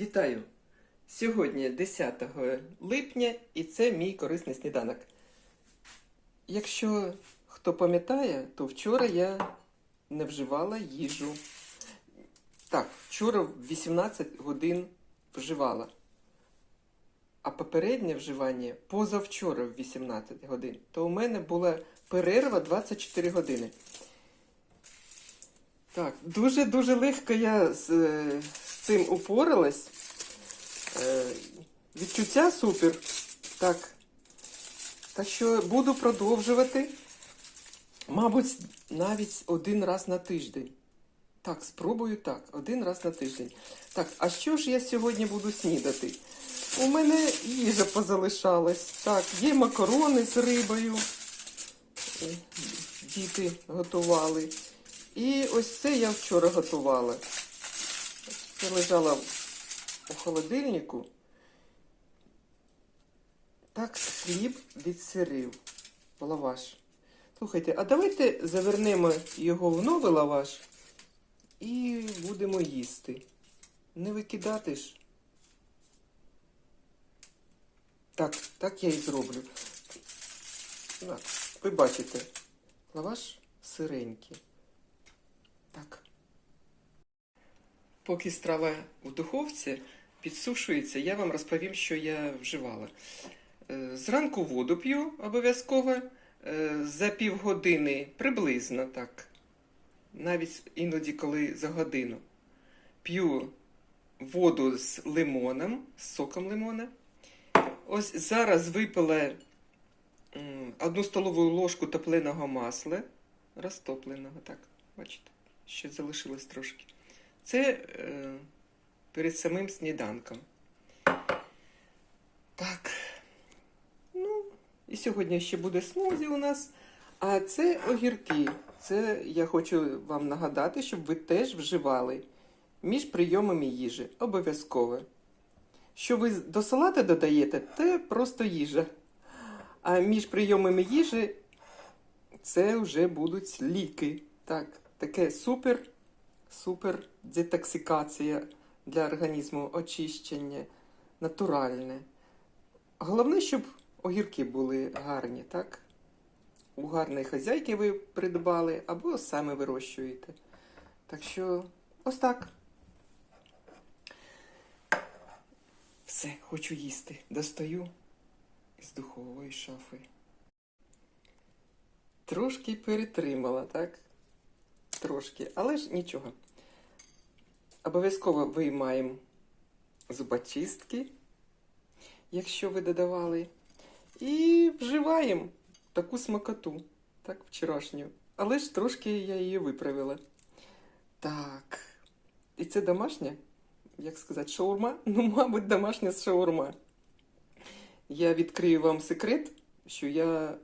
Вітаю! Сьогодні 10 липня і це мій корисний сніданок. Якщо хто пам'ятає, то вчора я не вживала їжу. Так, вчора в 18 годин вживала. А попереднє вживання позавчора в 18 годин. То у мене була перерва 24 години. Так, дуже-дуже легко я е, цим упоралась. Е, відчуття супер. Так. Так що буду продовжувати. Мабуть, навіть один раз на тиждень. Так, спробую так, один раз на тиждень. Так, а що ж я сьогодні буду снідати? У мене їжа позалишалась. Так, є макарони з рибою. Е, Діти готували. І ось це я вчора готувала. Це лежала у холодильнику. Так, хліб від сирів. Лаваш. Слухайте, а давайте завернемо його в новий лаваш і будемо їсти. Не викидати ж. Так, так я і зроблю. Так, ви бачите, лаваш сиренький. Так. Поки страва у духовці підсушується, я вам розповім, що я вживала. Е, Зранку воду п'ю обов'язково. Е, За півгодини приблизно так. Навіть іноді, коли за годину. П'ю воду з лимоном, з соком лимона. Ось зараз випила одну столову ложку топленого масла, розтопленого, так, бачите, ще залишилось трошки. Це е, перед самим сніданком. Так. Ну, і сьогодні ще буде смузі у нас. А це огірки. Це я хочу вам нагадати, щоб ви теж вживали між прийомами їжі. Обов'язково. Що ви до салата додаєте, це просто їжа. А між прийомами їжі це вже будуть ліки. Так, таке супер, супер детоксикація для організму, очищення, натуральне. Головне, щоб огірки були гарні, так? У гарної хазяйки ви придбали або саме вирощуєте. Так що, ось так. Все, хочу їсти. Достаю із духової шафи. Трошки перетримала, так? Трошки, але ж нічого. Обов'язково виймаємо зубочистки, якщо ви додавали. І вживаємо таку смакоту, так, вчорашню. Але ж трошки я її виправила. Так. І це домашня? Як сказати, шаурма? Ну, мабуть, домашня шаурма. Я відкрию вам секрет, що я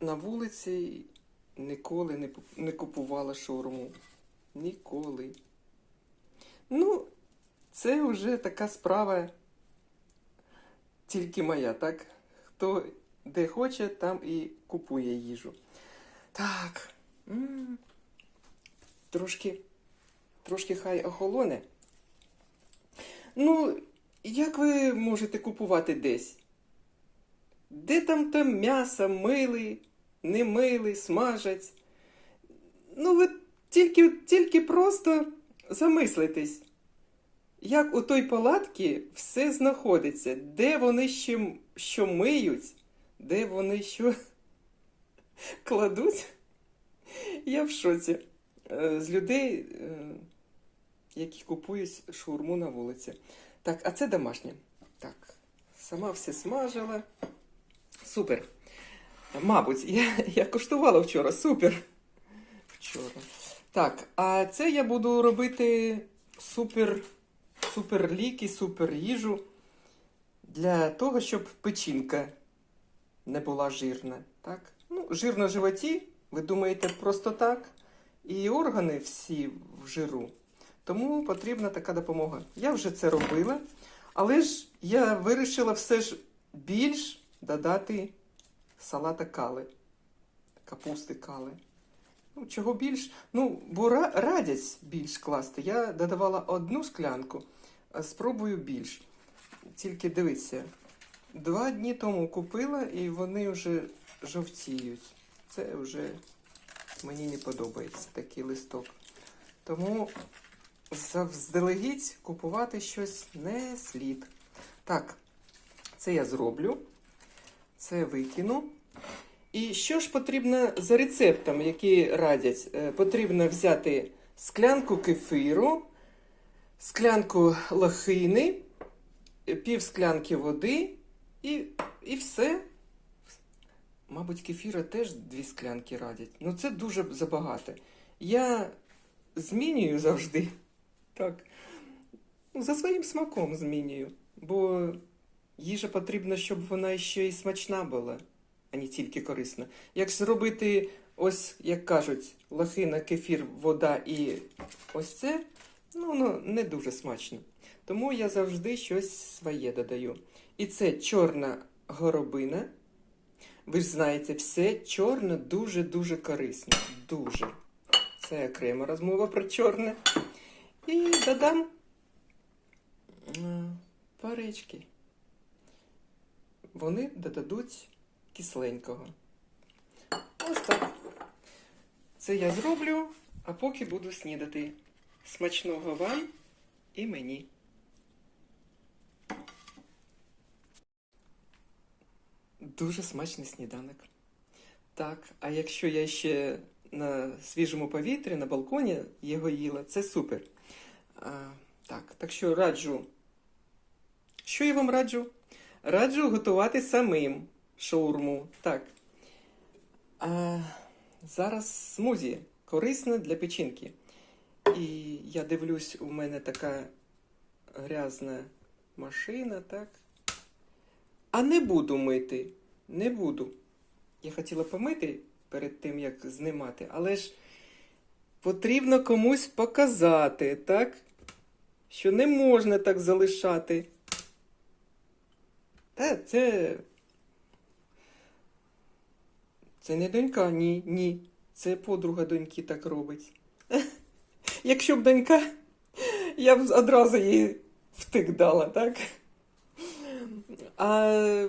на вулиці ніколи не, не купувала шаурму. Ніколи. Ну, це вже така справа тільки моя, так? Хто де хоче, там і купує їжу. Так. Трошки, трошки хай охолоне. Ну, як ви можете купувати десь? Де там там м'ясо мили, не мили, смажать? Ну, ви тільки, тільки просто замислитесь, як у той палатці все знаходиться, де вони ще що миють, де вони що кладуть. Я в шоці е, з людей, е, які купують шаурму на вулиці. Так, а це домашнє. Так, сама все смажила. Супер. Мабуть, я, я коштувала вчора. Супер. Вчора. Так, а це я буду робити супер, супер ліки, супер їжу для того, щоб печінка не була жирна. Так? Ну, жир на животі, ви думаєте, просто так. І органи всі в жиру. Тому потрібна така допомога. Я вже це робила, але ж я вирішила все ж більш додати салата кали, капусти кали. Ну, чого більш? Ну, бо ра- радять більш класти. Я додавала одну склянку, а спробую більш. Тільки дивіться, два дні тому купила і вони вже жовтіють. Це вже мені не подобається такий листок. Тому завздалегідь купувати щось не слід. Так, це я зроблю. Це викину. І що ж потрібно за рецептом, які радять? Е, Потрібно взяти склянку кефиру, склянку лохини, е, пів склянки води і, і все. Мабуть, кефіра теж дві склянки радять. Ну це дуже забагато. Я змінюю завжди. Так. Ну, за своїм смаком змінюю. Бо їжа потрібна, щоб вона ще й смачна була, а не тільки корисна. Як зробити, ось, як кажуть, лохина, кефір, вода і ось це, ну, воно не дуже смачно. Тому я завжди щось своє додаю. І це чорна горобина. Ви ж знаєте, все чорне дуже-дуже корисно. Дуже. Це окрема розмова про чорне. І додам м, парички. Вони додадуть кисленького. Ось так. Це я зроблю, а поки буду снідати. Смачного вам і мені. Дуже смачний сніданок. Так, а якщо я ще на свіжому повітрі, на балконі його їла, це супер. А, так, так що раджу. Що я вам раджу? Раджу готувати самим шаурму. Так. А, зараз смузі корисна для печінки. І я дивлюсь, у мене така грязна машина, так. А не буду мити. Не буду. Я хотіла помити перед тим, як знімати, але ж потрібно комусь показати, так? Що не можна так залишати. Та це. Це не донька, ні, ні. Це подруга доньки так робить. Якщо б донька, я б одразу їй втик дала, так? А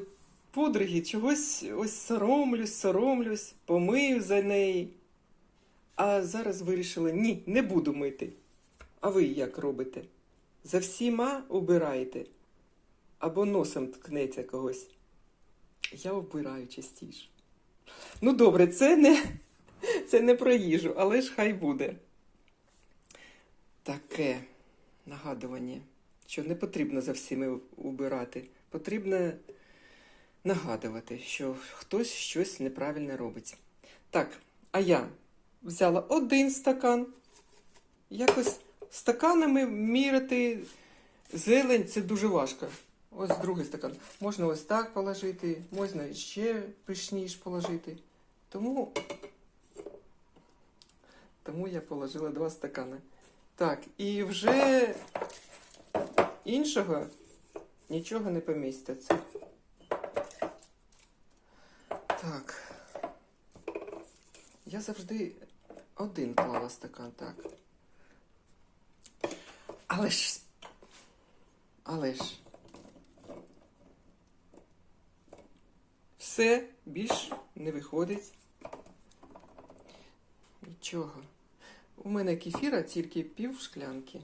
подруги чогось ось соромлюсь, соромлюсь, помию за неї. А зараз вирішила, ні, не буду мити. А ви як робите? За всіма убираєте? Або носом ткнеться когось. Я вбираю частіше. Ну, добре, це не, це не про їжу, але ж хай буде. Таке нагадування, що не потрібно за всіми убирати. Потрібно нагадувати, що хтось щось неправильне робить. Так, а я взяла один стакан. Якось стаканами міряти зелень це дуже важко. Ось другий стакан. Можна ось так положити, можна ще пишніш положити. Тому, тому я положила два стакани. Так, і вже іншого нічого не поміститься. Так. Я завжди один клала стакан, так. Але ж. Але ж. Все більш не виходить. Нічого. У мене кефіра тільки пів шклянки.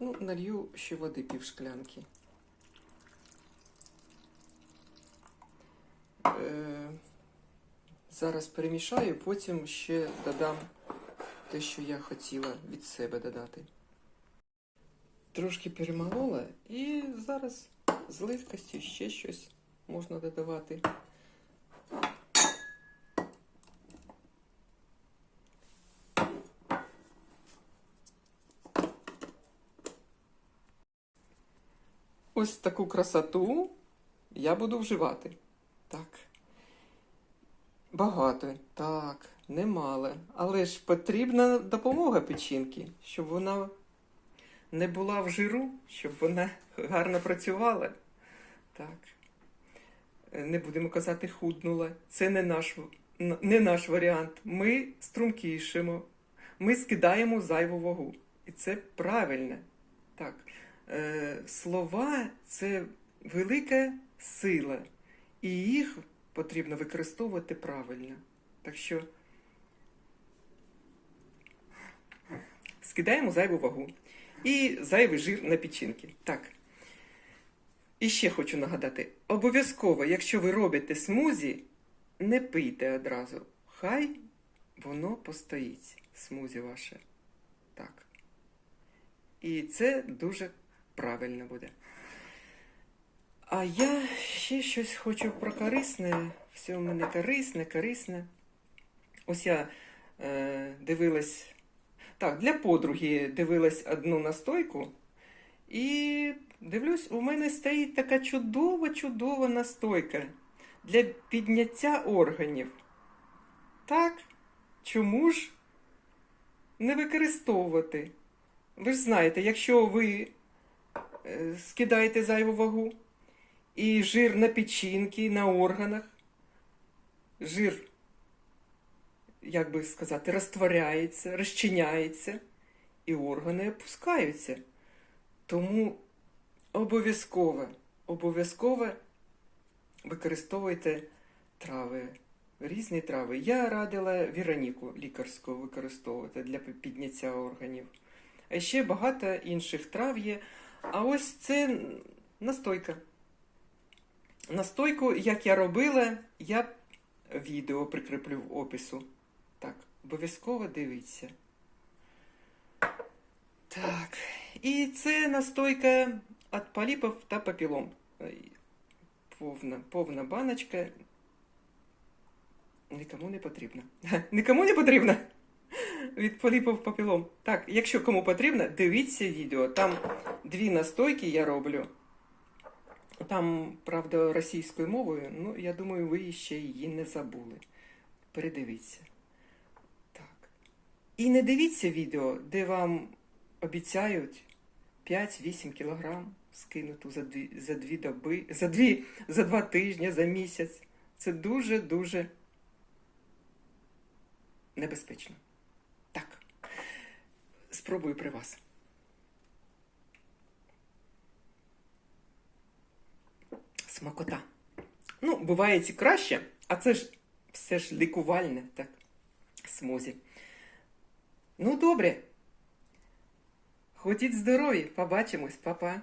Ну, налью ще води пів шклянки. Е, зараз перемішаю, потім ще додам те, що я хотіла від себе додати. Трошки перемолола і зараз з легкості ще щось можна додавати. Ось таку красоту я буду вживати. Так. Багато, так, немало. Але ж потрібна допомога печінки, щоб вона не була в жиру, щоб вона гарно працювала. Так. Е, Не будемо казати, худнула. Це не наш, не наш варіант. Ми струмкішимо. ми скидаємо зайву вагу. І це правильно. Так. Е, слова це велика сила, і їх потрібно використовувати правильно. Так що скидаємо зайву вагу і зайвий жир на печінки. Так. І ще хочу нагадати: обов'язково, якщо ви робите смузі, не пийте одразу. Хай воно постоїть, смузі ваше. Так. І це дуже правильно буде. А я ще щось хочу про корисне. Все в мене корисне, корисне. Ось я е, дивилась. Так, для подруги дивилась одну настойку. І дивлюсь, у мене стоїть така чудова, чудова настойка для підняття органів. Так, чому ж не використовувати? Ви ж знаєте, якщо ви е, скидаєте зайву вагу і жир на печінки, на органах, жир, як би сказати, розтворяється, розчиняється, і органи опускаються. Тому обов'язково, обов'язково використовуйте трави, різні трави. Я радила Віроніку лікарську використовувати для підняття органів. А ще багато інших трав є. А ось це настойка. Настойку, як я робила, я відео прикріплю в опису. Обов'язково дивіться. Так. І це настойка від поліпів та папілом. Повна, повна баночка. Нікому не потрібна. Нікому не потрібна. Від поліпів папілом. Так, якщо кому потрібно, дивіться відео. Там дві настойки я роблю. Там, правда, російською мовою, ну, я думаю, ви ще її не забули. Передивіться. І не дивіться відео, де вам обіцяють 5-8 кілограм скинуту за дві, за дві доби, за дві, за два тижні, за місяць. Це дуже-дуже небезпечно. Так. Спробую при вас. Смакота. Ну, буває і краще, а це ж все ж лікувальне, так, смузі. Ну, добре. Ходіть здорові, побачимось, па-па.